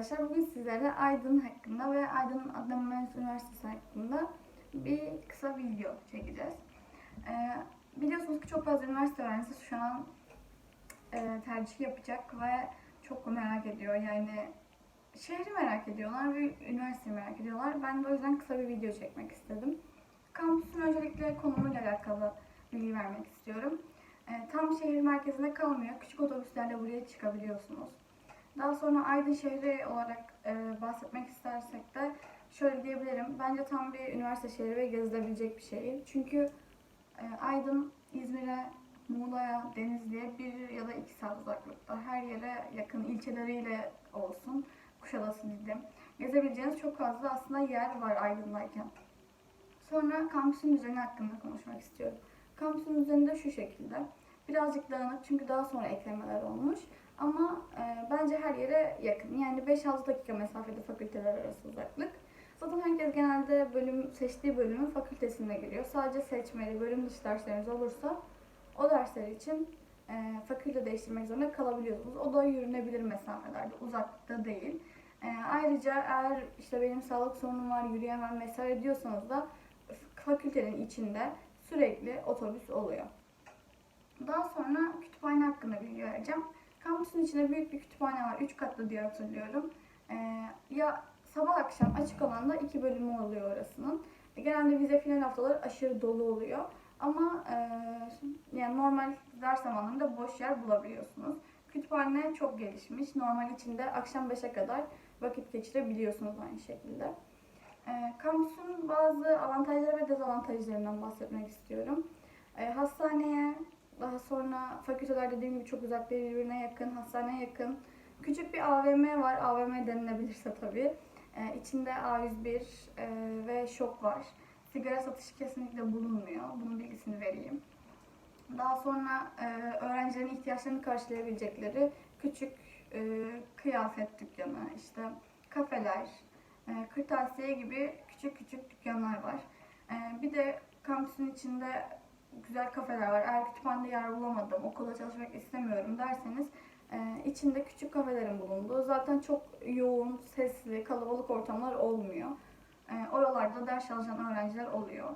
arkadaşlar. Bugün sizlere Aydın hakkında ve Aydın Adnan Menderes Üniversitesi hakkında bir kısa video çekeceğiz. Ee, biliyorsunuz ki çok fazla üniversite öğrencisi şu an e, tercih yapacak ve çok merak ediyor. Yani şehri merak ediyorlar ve üniversiteyi merak ediyorlar. Ben de o yüzden kısa bir video çekmek istedim. Kampüsün öncelikle konumuyla alakalı bilgi vermek istiyorum. Ee, tam şehir merkezinde kalmıyor. Küçük otobüslerle buraya çıkabiliyorsunuz. Daha sonra Aydın şehri olarak e, bahsetmek istersek de şöyle diyebilirim. Bence tam bir üniversite şehri ve gezilebilecek bir şehir. Çünkü e, Aydın İzmir'e, Muğla'ya, Denizli'ye bir ya da iki saat uzaklıkta. Her yere yakın ilçeleriyle olsun. Kuşadası Didim. Gezebileceğiniz çok fazla aslında yer var Aydın'dayken. Sonra kampüsün düzeni hakkında konuşmak istiyorum. Kampüsün düzeni de şu şekilde. Birazcık dağınık çünkü daha sonra eklemeler olmuş. Ama e, bence her yere yakın. Yani 5-6 dakika mesafede fakülteler arası uzaklık. Zaten herkes genelde bölüm seçtiği bölümün fakültesine giriyor. Sadece seçmeli bölüm dışı dersleriniz olursa o dersler için e, fakülte değiştirmek zorunda kalabiliyorsunuz. O da yürünebilir mesafelerde, uzakta değil. E, ayrıca eğer işte benim sağlık sorunum var, yürüyemem vesaire diyorsanız da fakültenin içinde sürekli otobüs oluyor. Daha sonra kütüphane hakkında bilgi vereceğim. Kampüsün içinde büyük bir kütüphane var. 3 katlı diye hatırlıyorum. Ee, ya sabah akşam açık alanda iki bölümü oluyor orasının. E, genelde vize final haftaları aşırı dolu oluyor. Ama e, yani normal ders zamanlarında boş yer bulabiliyorsunuz. Kütüphane çok gelişmiş. Normal içinde akşam 5'e kadar vakit geçirebiliyorsunuz aynı şekilde. E, kampüsün bazı avantajları ve dezavantajlarından bahsetmek istiyorum. E, hastaneye, daha sonra fakülteler dediğim gibi çok uzak değil, birbirine yakın, hastaneye yakın. Küçük bir AVM var, AVM denilebilirse tabii. Ee, içinde A101 e, ve şok var. Sigara satışı kesinlikle bulunmuyor. Bunun bilgisini vereyim. Daha sonra e, öğrencilerin ihtiyaçlarını karşılayabilecekleri küçük e, kıyafet dükkanı, işte kafeler, e, kırtasiye gibi küçük küçük dükkanlar var. E, bir de kampüsün içinde güzel kafeler var. Eğer kütüphanede yer bulamadım, okulda çalışmak istemiyorum derseniz e, içinde küçük kafelerin bulunduğu zaten çok yoğun, sesli, kalabalık ortamlar olmuyor. E, oralarda ders çalışan öğrenciler oluyor.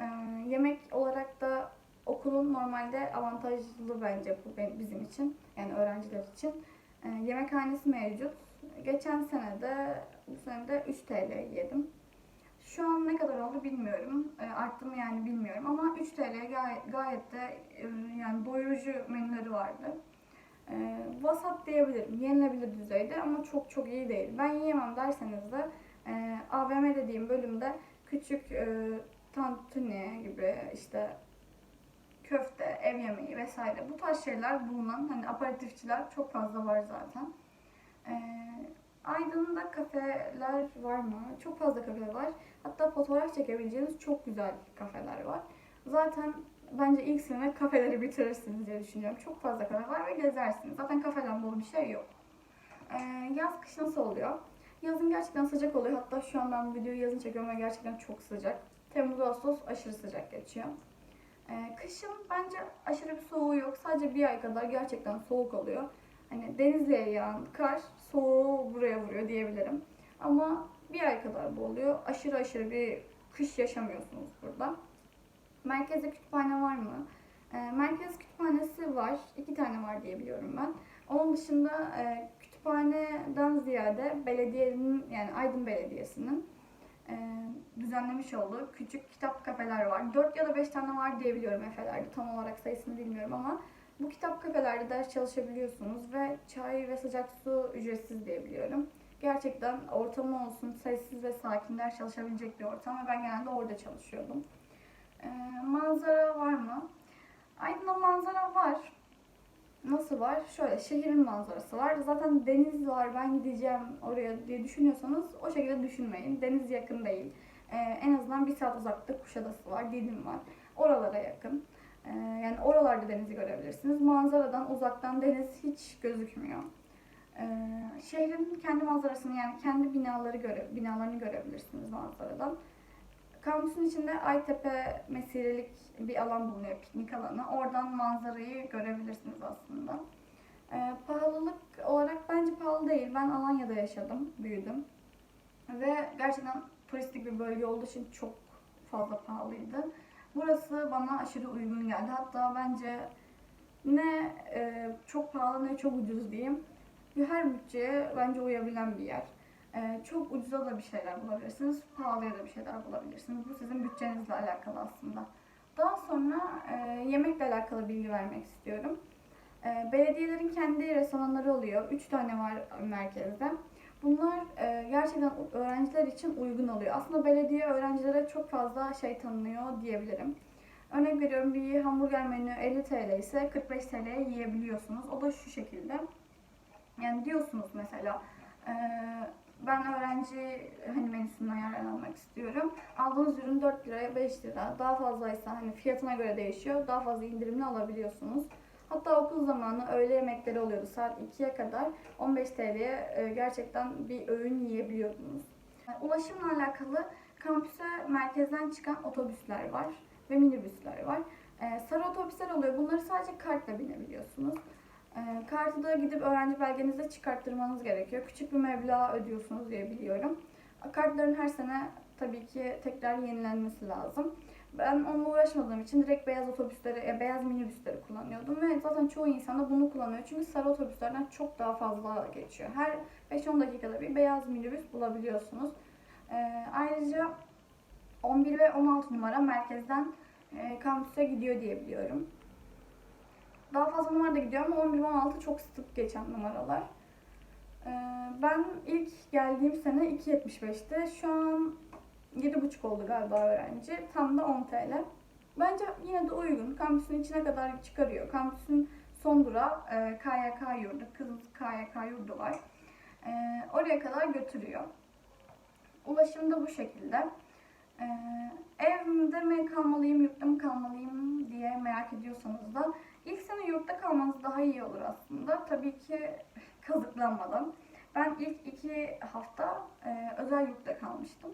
E, yemek olarak da okulun normalde avantajlı bence bu bizim için, yani öğrenciler için. E, yemekhanesi mevcut. Geçen sene de, bu sene de 3 TL yedim. Şu an ne kadar oldu bilmiyorum. E, arttı mı yani bilmiyorum ama 3 TL gayet, gayet de e, yani doyurucu menüleri vardı. E, vasat diyebilirim. Yenilebilir düzeyde ama çok çok iyi değil. Ben yiyemem derseniz de e, AVM dediğim bölümde küçük e, tantuni gibi işte köfte, ev yemeği vesaire bu tarz şeyler bulunan hani aperatifçiler çok fazla var zaten. E, Aydın'da kafeler var mı? Çok fazla kafe var. Hatta fotoğraf çekebileceğiniz çok güzel kafeler var. Zaten bence ilk sene kafeleri bitirirsiniz diye düşünüyorum. Çok fazla kafe var ve gezersiniz. Zaten kafeden bol bir şey yok. Ee, yaz kış nasıl oluyor? Yazın gerçekten sıcak oluyor. Hatta şu an ben videoyu yazın çekiyorum ve gerçekten çok sıcak. Temmuz Ağustos aşırı sıcak geçiyor. Ee, kışın bence aşırı bir soğuğu yok. Sadece bir ay kadar gerçekten soğuk oluyor. Hani Denizli'ye yağan kar soğuğu buraya vuruyor diyebilirim. Ama bir ay kadar bu oluyor. Aşırı aşırı bir kış yaşamıyorsunuz burada. Merkezde kütüphane var mı? E, merkez kütüphanesi var. İki tane var diye biliyorum ben. Onun dışında e, kütüphaneden ziyade belediyenin yani Aydın Belediyesi'nin e, düzenlemiş olduğu küçük kitap kafeler var. 4 ya da 5 tane var diye biliyorum Efe'lerde. Tam olarak sayısını bilmiyorum ama bu kitap kafelerde ders çalışabiliyorsunuz ve çay ve sıcak su ücretsiz diye biliyorum. Gerçekten ortamı olsun, sessiz ve sakin ders çalışabilecek bir ortam ve ben genelde orada çalışıyordum. Ee, manzara var mı? Aydın'da manzara var. Nasıl var? Şöyle şehrin manzarası var. Zaten deniz var ben gideceğim oraya diye düşünüyorsanız o şekilde düşünmeyin. Deniz yakın değil. Ee, en azından bir saat uzakta Kuşadası var, Didim var. Oralara yakın. Ee, yani oralarda denizi görebilirsiniz. Manzaradan uzaktan deniz hiç gözükmüyor. Ee, şehrin kendi manzarasını yani kendi binaları göre binalarını görebilirsiniz manzaradan. Kampüsün içinde Aytepe mesirelik bir alan bulunuyor, piknik alanı. Oradan manzarayı görebilirsiniz aslında. Ee, pahalılık olarak bence pahalı değil. Ben Alanya'da yaşadım, büyüdüm. Ve gerçekten turistik bir bölge olduğu için çok fazla pahalıydı. Burası bana aşırı uygun geldi. Hatta bence ne e, çok pahalı ne çok ucuz diyeyim. Her bütçeye bence uyabilen bir yer. E, çok ucuza da bir şeyler bulabilirsiniz, pahalıya da bir şeyler bulabilirsiniz. Bu sizin bütçenizle alakalı aslında. Daha sonra e, yemekle alakalı bilgi vermek istiyorum. E, belediyelerin kendi restoranları oluyor. Üç tane var merkezde. Bunlar e, gerçekten öğrenciler için uygun oluyor. Aslında belediye öğrencilere çok fazla şey tanınıyor diyebilirim. Örnek veriyorum bir hamburger menü 50 TL ise 45 TL'ye yiyebiliyorsunuz. O da şu şekilde. Yani diyorsunuz mesela e, ben öğrenci hani menüsünden yararlanmak istiyorum. Aldığınız ürün 4 liraya 5 lira. Daha fazlaysa hani fiyatına göre değişiyor. Daha fazla indirimli alabiliyorsunuz. Hatta okul zamanı öğle yemekleri oluyordu. Saat 2'ye kadar 15 TL'ye e, gerçekten bir öğün yiyebiliyordunuz. Ulaşımla alakalı kampüse merkezden çıkan otobüsler var ve minibüsler var. E, sarı otobüsler oluyor. Bunları sadece kartla binebiliyorsunuz. E, kartı da gidip öğrenci belgenizde çıkarttırmanız gerekiyor. Küçük bir meblağ ödüyorsunuz diye biliyorum. Kartların her sene tabii ki tekrar yenilenmesi lazım. Ben onunla uğraşmadığım için direkt beyaz otobüsleri, ya beyaz minibüsleri kullanıyordum ve zaten çoğu insan da bunu kullanıyor. Çünkü sarı otobüslerden çok daha fazla geçiyor. Her 5-10 dakikada bir beyaz minibüs bulabiliyorsunuz. Ee, ayrıca 11 ve 16 numara merkezden e, kampüse gidiyor diye biliyorum. Daha fazla numara da gidiyor ama 11 ve 16 çok sık geçen numaralar. Ee, ben ilk geldiğim sene 2.75'ti. Şu an 7,5 oldu galiba öğrenci. Tam da 10 TL. Bence yine de uygun. Kampüsün içine kadar çıkarıyor. Kampüsün son durağı e, KYK yurdu. Kız KYK yurdu var. E, oraya kadar götürüyor. Ulaşım da bu şekilde. E, evde mi kalmalıyım, yurtta mı kalmalıyım diye merak ediyorsanız da ilk sene yurtta kalmanız daha iyi olur aslında. Tabii ki kazıklanmadan. Ben ilk iki hafta e, özel yurtta kalmıştım.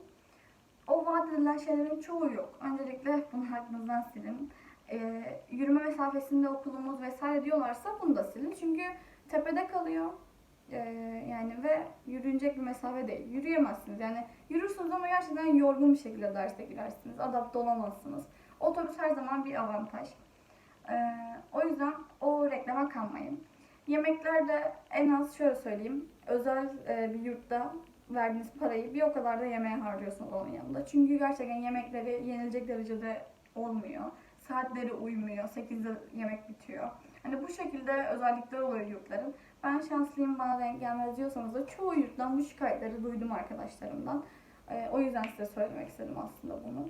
O vaat edilen şeylerin çoğu yok. Öncelikle bunu aklınızdan silin. E, yürüme mesafesinde okulumuz vesaire diyorlarsa bunu da silin. Çünkü tepede kalıyor. E, yani ve yürünecek bir mesafe değil. Yürüyemezsiniz. Yani yürürsünüz ama gerçekten yorgun bir şekilde derse girersiniz. Adapte olamazsınız. Otobüs her zaman bir avantaj. E, o yüzden o reklama kalmayın. Yemeklerde en az şöyle söyleyeyim. Özel e, bir yurtta verdiğiniz parayı bir o kadar da yemeğe harcıyorsunuz onun yanında. Çünkü gerçekten yemekleri yenilecek derecede olmuyor. Saatleri uymuyor. 8'de yemek bitiyor. Hani bu şekilde özellikleri oluyor yurtların. Ben şanslıyım bana denk gelmez diyorsanız da çoğu yurttan bu şikayetleri duydum arkadaşlarımdan. Ee, o yüzden size söylemek istedim aslında bunu.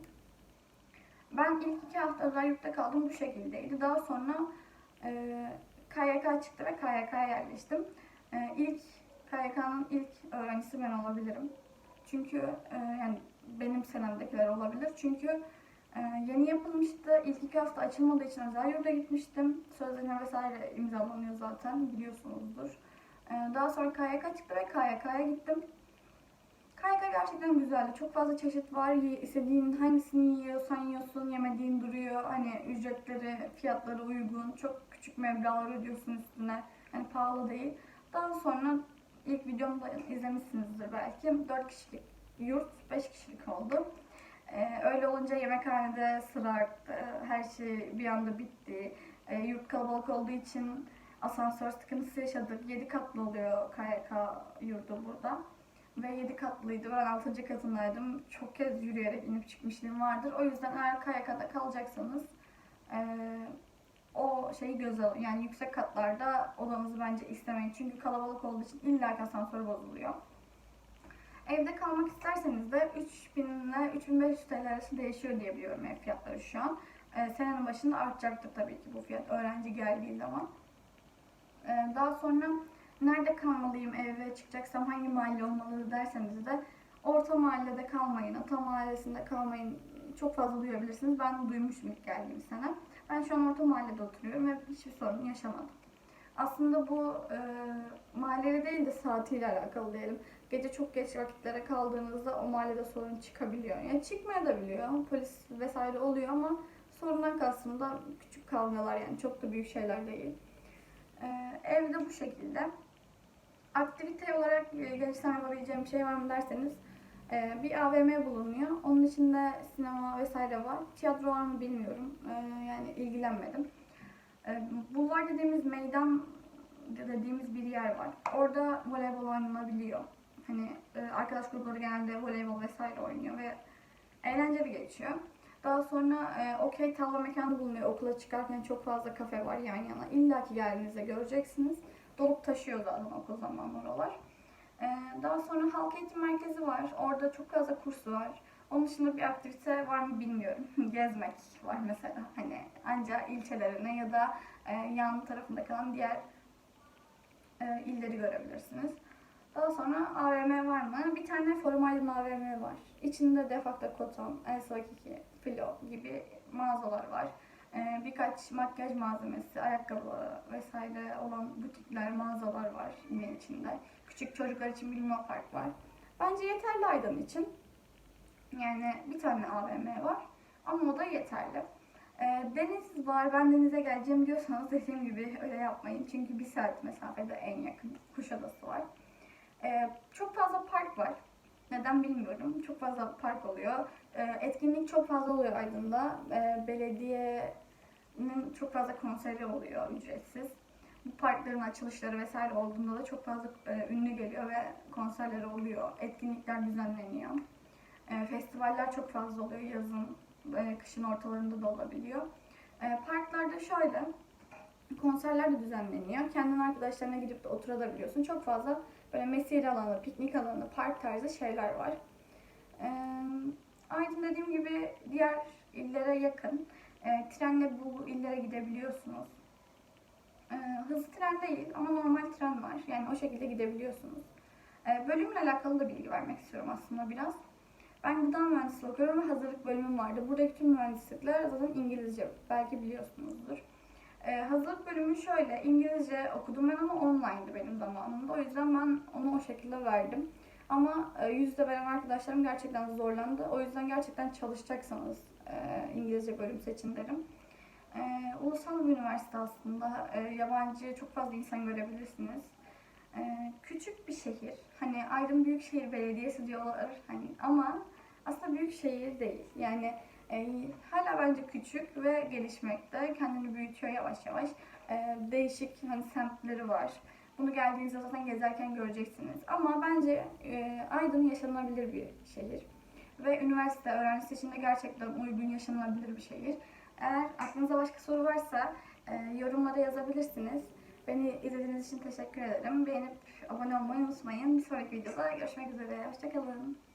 Ben ilk iki hafta özel yurtta kaldım bu şekildeydi. Daha sonra e, KYK çıktı ve KYK'ya yerleştim. E, ilk KYK'nın ilk öğrencisi ben olabilirim. Çünkü e, yani benim senemdekiler olabilir. Çünkü e, yeni yapılmıştı. İlk iki hafta açılmadığı için özel yurda gitmiştim. Sözleşme vesaire imzalanıyor zaten biliyorsunuzdur. E, daha sonra KYK çıktı ve KYK'ya gittim. KYK gerçekten güzeldi. Çok fazla çeşit var. İstediğin hangisini yiyorsan yiyorsun. Yemediğin duruyor. Hani ücretleri, fiyatları uygun. Çok küçük meblağlar ödüyorsun üstüne. Hani pahalı değil. Daha sonra ilk videomda izlemişsinizdir belki. 4 kişilik yurt 5 kişilik oldu. Ee, öyle olunca yemekhanede sıra arttı. Her şey bir anda bitti. Ee, yurt kalabalık olduğu için asansör sıkıntısı yaşadık. 7 katlı oluyor KYK yurdu burada. Ve 7 katlıydı. Ben 6. katındaydım. Çok kez yürüyerek inip çıkmışlığım vardır. O yüzden eğer KYK'da kalacaksanız eee o şeyi göze alın. Yani yüksek katlarda odanızı bence istemeyin. Çünkü kalabalık olduğu için illa asansör bozuluyor. Evde kalmak isterseniz de 3000 ile 3500 TL arası değişiyor diye biliyorum ev fiyatları şu an. Ee, senenin başında artacaktır tabii ki bu fiyat öğrenci geldiği zaman. Ee, daha sonra nerede kalmalıyım eve çıkacaksam hangi mahalle olmalı derseniz de orta mahallede kalmayın, ata mahallesinde kalmayın çok fazla duyabilirsiniz. Ben duymuştum ilk geldiğim sene. Ben şu an orta mahallede oturuyorum ve hiçbir sorun yaşamadım. Aslında bu e, mahallede değil de saatiyle alakalı diyelim. Gece çok geç vakitlere kaldığınızda o mahallede sorun çıkabiliyor. Yani çıkmaya da biliyor. Polis vesaire oluyor ama sorundan kastım da küçük kavgalar yani çok da büyük şeyler değil. Ee, evde bu şekilde. Aktivite olarak e, gelirsem yapabileceğim şey var mı derseniz e, bir AVM bulunuyor. Onun içinde sinema vesaire var. Tiyatro var mı bilmiyorum. E, yani ilgilenmedim. E, bulvar dediğimiz meydan dediğimiz bir yer var. Orada voleybol oynanabiliyor. Hani e, arkadaş grupları genelde voleybol vesaire oynuyor ve eğlenceli geçiyor. Daha sonra e, okey tavla mekanı bulunuyor. Okula çıkarken çok fazla kafe var yan yana. İlla ki geldiğinizde göreceksiniz. Dolup taşıyor zaten okul zamanları oralar. E, daha sonra halk eğitim merkezi var. Orada çok fazla kurs var. Onun dışında bir aktivite var mı bilmiyorum. Gezmek var mesela. Hani ancak ilçelerine ya da e, yan tarafında kalan diğer e, illeri görebilirsiniz. Daha sonra AVM var mı? Bir tane Forum AVM var. İçinde defakta koton, Elsa 2, filo gibi mağazalar var. Ee, birkaç makyaj malzemesi, ayakkabı vesaire olan butikler, mağazalar var yine içinde. Küçük çocuklar için bir Luna Park var. Bence yeterli Aydın için. Yani bir tane AVM var ama o da yeterli. Ee, deniz var, ben denize geleceğim diyorsanız dediğim gibi öyle yapmayın. Çünkü bir saat mesafede en yakın Kuşadası var. Ee, çok fazla park var. Neden bilmiyorum. Çok fazla park oluyor. Ee, etkinlik çok fazla oluyor Aydın'da. Ee, belediyenin çok fazla konseri oluyor ücretsiz. Parkların açılışları vesaire olduğunda da çok fazla e, ünlü geliyor ve konserleri oluyor. Etkinlikler düzenleniyor. Ee, festivaller çok fazla oluyor yazın, e, kışın ortalarında da olabiliyor. Ee, parklarda şöyle, konserler de düzenleniyor. Kendin arkadaşlarına gidip de oturabiliyorsun. Çok fazla böyle mesire alanı, piknik alanı, park tarzı şeyler var. Ee, Aydın dediğim gibi diğer illere yakın. Ee, trenle bu illere gidebiliyorsunuz. Ee, hızlı tren değil ama normal tren var. Yani o şekilde gidebiliyorsunuz. Ee, bölümle alakalı da bilgi vermek istiyorum aslında biraz. Ben gıda mühendisliği okuyorum ve hazırlık bölümüm vardı. Buradaki tüm mühendislikler zaten İngilizce. Belki biliyorsunuzdur. Ee, hazırlık bölümü şöyle, İngilizce okudum ben ama online'dı benim zamanımda. O yüzden ben onu o şekilde verdim. Ama e, yüzde veren arkadaşlarım gerçekten zorlandı. O yüzden gerçekten çalışacaksanız e, İngilizce bölüm seçin derim. E, ulusal bir üniversite aslında. E, yabancı çok fazla insan görebilirsiniz. E, küçük bir şehir. Hani Aydın Büyükşehir Belediyesi diyorlar hani ama aslında büyük şehir değil. Yani e, hala bence küçük ve gelişmekte. Kendini büyütüyor yavaş yavaş. E, değişik hani semtleri var. Bunu geldiğinizde zaten gezerken göreceksiniz. Ama bence e, Aydın yaşanılabilir bir şehir. Ve üniversite öğrencisi için de gerçekten uygun yaşanılabilir bir şehir. Eğer aklınıza başka soru varsa e, yorumlara yazabilirsiniz. Beni izlediğiniz için teşekkür ederim. Beğenip abone olmayı unutmayın. Bir sonraki videoda görüşmek üzere. Hoşçakalın.